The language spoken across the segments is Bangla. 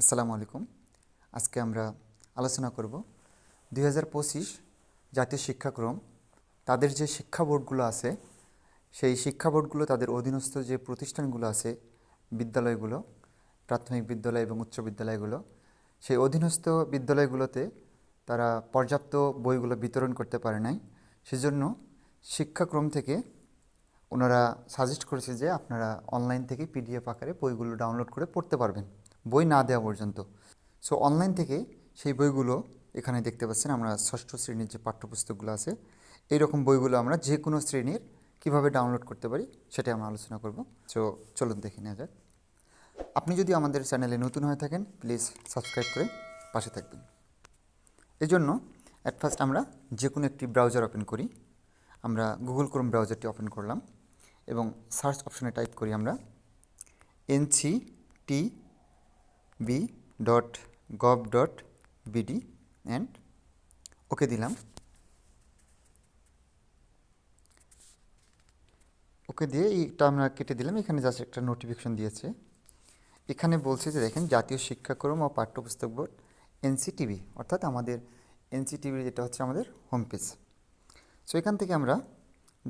আসসালামু আলাইকুম। আজকে আমরা আলোচনা করব দুই হাজার পঁচিশ জাতীয় শিক্ষাক্রম, তাদের যে শিক্ষা বোর্ডগুলো আছে, সেই শিক্ষা বোর্ডগুলো তাদের অধীনস্থ যে প্রতিষ্ঠানগুলো আছে, বিদ্যালয়গুলো, প্রাথমিক বিদ্যালয় এবং উচ্চ বিদ্যালয়গুলো, সেই অধীনস্থ বিদ্যালয়গুলোতে তারা পর্যাপ্ত বইগুলো বিতরণ করতে পারে নাই। সেজন্য শিক্ষাক্রম থেকে ওনারা সাজেস্ট করেছে যে আপনারা অনলাইন থেকে পিডিএফ আকারে বইগুলো ডাউনলোড করে পড়তে পারবেন। বই না দেওয়া পর্যন্ত। সো অনলাইন থেকে সেই বইগুলো এখানে দেখতে পাচ্ছেন আমরা ষষ্ঠ শ্রেণির যে পাঠ্যপুস্তকগুলো আছে এই রকম বইগুলো আমরা যে কোনো শ্রেণির কীভাবে ডাউনলোড করতে পারি সেটাই আমরা আলোচনা করব। সো চলুন দেখে নেওয়া যাক। আপনি যদি আমাদের চ্যানেলে নতুন হয়ে থাকেন প্লিজ সাবস্ক্রাইব করে পাশে থাকবেন। এই জন্য অ্যাট ফার্স্ট আমরা যে কোনো একটি ব্রাউজার ওপেন করি। আমরা গুগল ক্রোম ব্রাউজারটি ওপেন করলাম এবং সার্চ অপশনে টাইপ করি আমরা NC T B dot gov dot BD and okay দিলাম। ওকে দিয়ে এইটা আমরা কেটে দিলাম। এখানে জাস্ট একটা নোটিফিকেশন দিয়েছে। এখানে বলছে যে দেখেন, জাতীয় শিক্ষাক্রম ও পাঠ্যপুস্তক বোর্ড, এনসিটিভি, অর্থাৎ আমাদের এনসিটিভির যেটা হচ্ছে আমাদের হোম পেজ সো এখান থেকে আমরা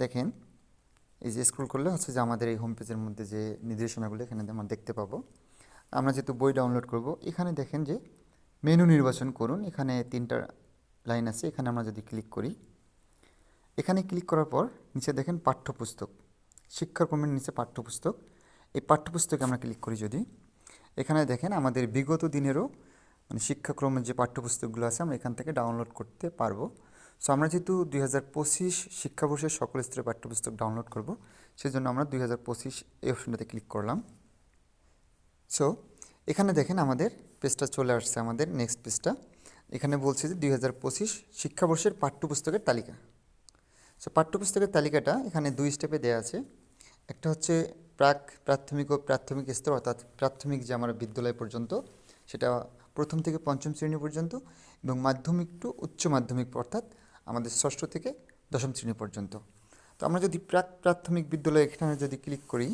দেখেন, এই যে স্ক্রল করলে হচ্ছে যে আমাদের এই হোম পেজের মধ্যে যে নির্দেশনাগুলো এখানে আমরা দেখতে পাবো। আমরা যেহেতু বই ডাউনলোড করব, এখানে দেখেন যে মেনু নির্বাচন করুন। এখানে তিনটা লাইন আছে, এখানে আমরা যদি ক্লিক করি, এখানে ক্লিক করার পর নিচে দেখেন পাঠ্যপুস্তক শিক্ষাক্রমের নিচে পাঠ্যপুস্তক। এই পাঠ্যপুস্তকে আমরা ক্লিক করি যদি, এখানে দেখেন আমাদের বিগত দিনেরও মানে শিক্ষাক্রমের যে পাঠ্যপুস্তকগুলো আছে, আমরা এখান থেকে ডাউনলোড করতে পারব। সো আমরা যেহেতু দুই হাজার পঁচিশ শিক্ষাবর্ষের সকল স্তরের পাঠ্যপুস্তক ডাউনলোড করব, সেজন্য আমরা দুই হাজার পঁচিশ এই অপশনটাতে ক্লিক করলাম। সো এখানে দেখেন আমাদের পেজটা চলে আসছে, আমাদের নেক্সট পেজটা। এখানে বলছে যে দুই হাজার পঁচিশ শিক্ষাবর্ষের পাঠ্যপুস্তকের তালিকা। সো পাঠ্যপুস্তকের তালিকাটা এখানে দুই স্টেপে দেওয়া আছে। একটা হচ্ছে প্রাক, প্রাথমিক ও প্রাথমিক স্তর, অর্থাৎ প্রাথমিক যে আমার বিদ্যালয় পর্যন্ত, সেটা প্রথম থেকে পঞ্চম শ্রেণি পর্যন্ত, এবং মাধ্যমিক টু উচ্চ মাধ্যমিক, অর্থাৎ আমাদের ষষ্ঠ থেকে দশম শ্রেণি পর্যন্ত। তো আমরা যদি প্রাক, প্রাথমিক বিদ্যালয় এখানে যদি ক্লিক করি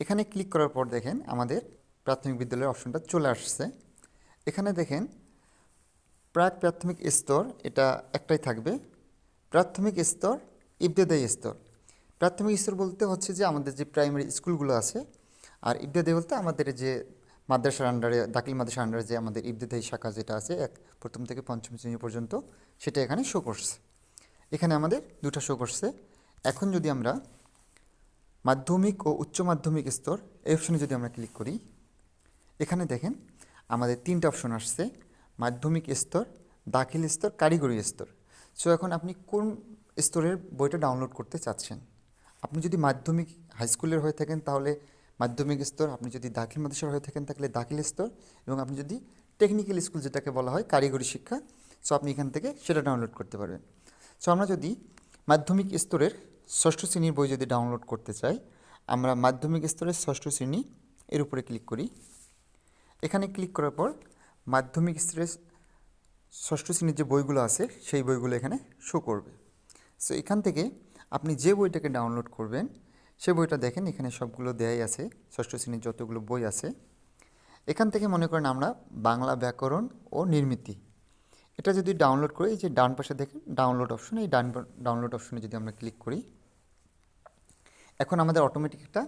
এখানে ক্লিক করার পর দেখেন আমাদের প্রাথমিক বিদ্যালয়ের অপশনটা চলে আসছে। এখানে দেখেন প্রাক প্রাথমিক স্তর, এটা একটাই থাকবে। প্রাথমিক স্তর, ইবতেদায়ী স্তর। প্রাথমিক স্তর বলতে হচ্ছে যে আমাদের যে প্রাইমারি স্কুলগুলো আছে, আর ইবতেদায়ী বলতে আমাদের যে মাদ্রাসার আন্ডারে দাখিল মাদ্রাসার আন্ডারে যে আমাদের ইবতেদায়ী শাখা যেটা আছে, এক প্রথম থেকে পঞ্চম শ্রেণি পর্যন্ত, সেটা এখানে শো করছে। এখানে আমাদের দুটো শো করছে। এখন যদি আমরা মাধ্যমিক ও উচ্চ মাধ্যমিক স্তর, এই অপশনে যদি আমরা ক্লিক করি, এখানে দেখেন আমাদের তিনটা অপশন আসছে, মাধ্যমিক স্তর, দাখিল স্তর কারিগরি স্তর। সো এখন আপনি কোন স্তরের বইটা ডাউনলোড করতে চাচ্ছেন? আপনি যদি মাধ্যমিক হাই স্কুলের হয়ে থাকেন, তাহলে মাধ্যমিক স্তর, আপনি যদি দাখিল মাদ্রাসার হয়ে থাকেন, তাহলে দাখিল স্তর, এবং আপনি যদি টেকনিক্যাল স্কুল যেটাকে বলা হয় কারিগরি শিক্ষা সো আপনি এখান থেকে সেটা ডাউনলোড করতে পারবেন। সো আমরা যদি মাধ্যমিক স্তরের ষষ্ঠ শ্রেণির বই যদি ডাউনলোড করতে চাই, আমরা মাধ্যমিক স্তরের ষষ্ঠ শ্রেণি এর উপরে ক্লিক করি। এখানে ক্লিক করার পর মাধ্যমিক স্তরের ষষ্ঠ শ্রেণির যে বইগুলো আছে, সেই বইগুলো এখানে শো করবে। সো এখান থেকে আপনি যে বইটাকে ডাউনলোড করবেন, সে বইটা দেখেন, এখানে সবগুলো দেয়াই আছে, ষষ্ঠ শ্রেণির যতগুলো বই আছে। এখান থেকে মনে করেন আমরা বাংলা ব্যাকরণ ও নির্মিতি। এটা যদি ডাউনলোড করি, এই যে ডান পাশে দেখেন ডাউনলোড অপশন এই ডান ডাউনলোড অপশনে যদি আমরা ক্লিক করি এখন আমাদের অটোমেটিক একটা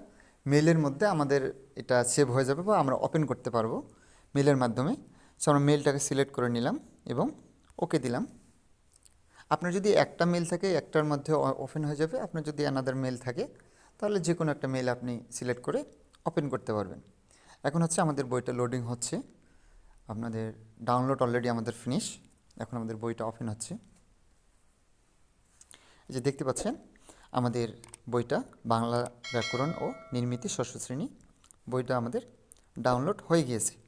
মেলের মধ্যে আমাদের এটা সেভ হয়ে যাবে বা আমরা ওপেন করতে পারব মেলের মাধ্যমে। সো আমরা মেলটাকে সিলেক্ট করে নিলাম এবং ওকে দিলাম। আপনার যদি একটা মেল থাকে, একটার মধ্যে ওপেন হয়ে যাবে। আপনার যদি অ্যানাদার মেল থাকে, তাহলে যে কোনো একটা মেল আপনি সিলেক্ট করে ওপেন করতে পারবেন। এখন হচ্ছে আমাদের বইটা লোডিং হচ্ছে। আপনাদের ডাউনলোড অলরেডি আমাদের ফিনিশ এখন আমাদের বইটা ওপেন হচ্ছে। এই যে দেখতে পাচ্ছেন, আমাদের বইটা বাংলা ব্যাকরণ ও নির্মিতি ষষ্ঠ শ্রেণি বইটা আমাদের ডাউনলোড হয়ে গিয়েছে।